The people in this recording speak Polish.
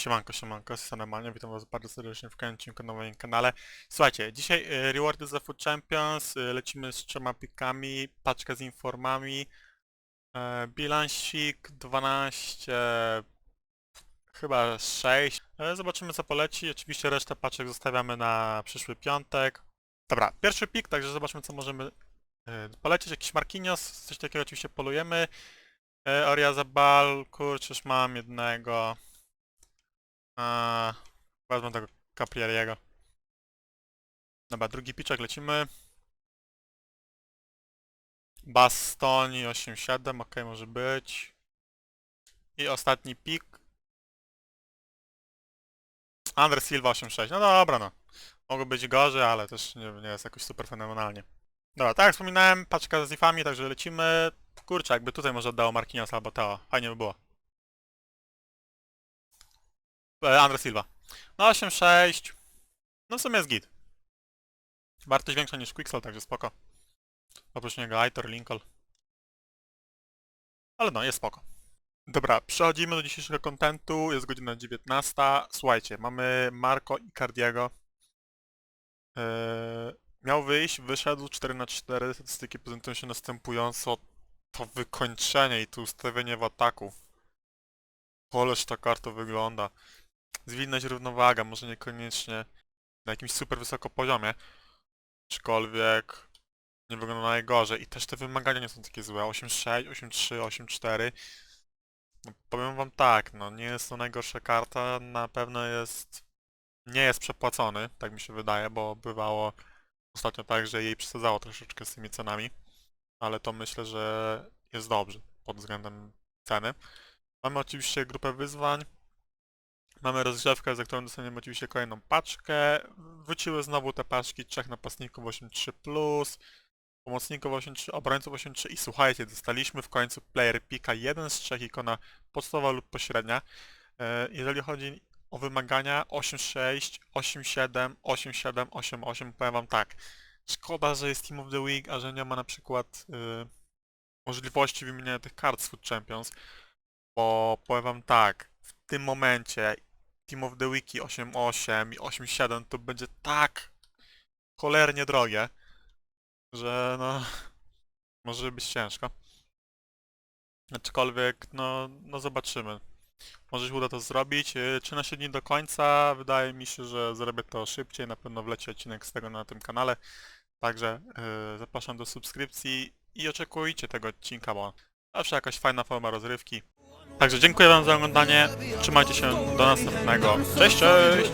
Siemanko, siemanko, jestem normalnie, witam was bardzo serdecznie w kolejnym na moim kanale. Słuchajcie, dzisiaj y, rewardy za Food Champions, y, lecimy z trzema pikami, paczka z informami, e, bilansik 12, chyba 6. E, zobaczymy co poleci, oczywiście resztę paczek zostawiamy na przyszły piątek. Dobra, pierwszy pik, także zobaczmy co możemy e, polecieć, jakiś Marquinhos, coś takiego oczywiście polujemy. Oria Zabal, kurczę, już mam jednego. Eee, wezmę tego Caprieriego. Dobra, drugi piczek lecimy. Bastoni 8-7, ok, może być. I ostatni pik. Andre Silva 8-6, no dobra no. Mogło być gorzej, ale też nie, nie jest jakoś super fenomenalnie. Dobra, tak jak wspominałem, paczka z ifami, także lecimy. Kurczę, jakby tutaj może oddało Marquinhos albo Teo. Fajnie by było. E, Andre Silva. No 8-6. No w sumie jest git. Wartość większa niż Quicksell, także spoko. Oprócz niego Aitor, Lincoln. Ale no, jest spoko. Dobra, przechodzimy do dzisiejszego kontentu. Jest godzina 19. Słuchajcie, mamy Marco i Cardiego. Eee, miał wyjść, wyszedł 4 na 4 Statystyki prezentują się następująco. To wykończenie i to ustawienie w ataku. Ależ ta karta wygląda zwinność, równowaga, może niekoniecznie na jakimś super wysoko poziomie, aczkolwiek nie wygląda najgorzej. I też te wymagania nie są takie złe, 8.6, 8.3, 8.4 no, powiem wam tak, no nie jest to najgorsza karta, na pewno jest nie jest przepłacony, tak mi się wydaje, bo bywało ostatnio tak, że jej przesadzało troszeczkę z tymi cenami, ale to myślę, że jest dobrze pod względem ceny. Mamy oczywiście grupę wyzwań, Mamy rozgrzewkę, za którą dostaniemy oczywiście kolejną paczkę. Wróciły znowu te paczki trzech napastników 8.3+, pomocników 8.3, obrońców 8.3 i słuchajcie, dostaliśmy w końcu player pika jeden z trzech ikona podstawowa lub pośrednia. E, Jeżeli chodzi o wymagania 8.6, 8.7, 8.7, 8.8, powiem wam tak. Szkoda, że jest Team of the Week, a że nie ma na przykład y, możliwości wymieniania tych kart z Food Champions, bo powiem wam tak, w tym momencie Team of the Wiki 8.8 i 8.7 to będzie tak cholernie drogie, że no może być ciężko. Aczkolwiek no, no zobaczymy. Może się uda to zrobić. Yy, 13 dni do końca. Wydaje mi się, że zrobię to szybciej. Na pewno wleci odcinek z tego na tym kanale. Także yy, zapraszam do subskrypcji i oczekujcie tego odcinka, bo zawsze jakaś fajna forma rozrywki. Także dziękuję wam za oglądanie, trzymajcie się, do następnego. Cześć, cześć!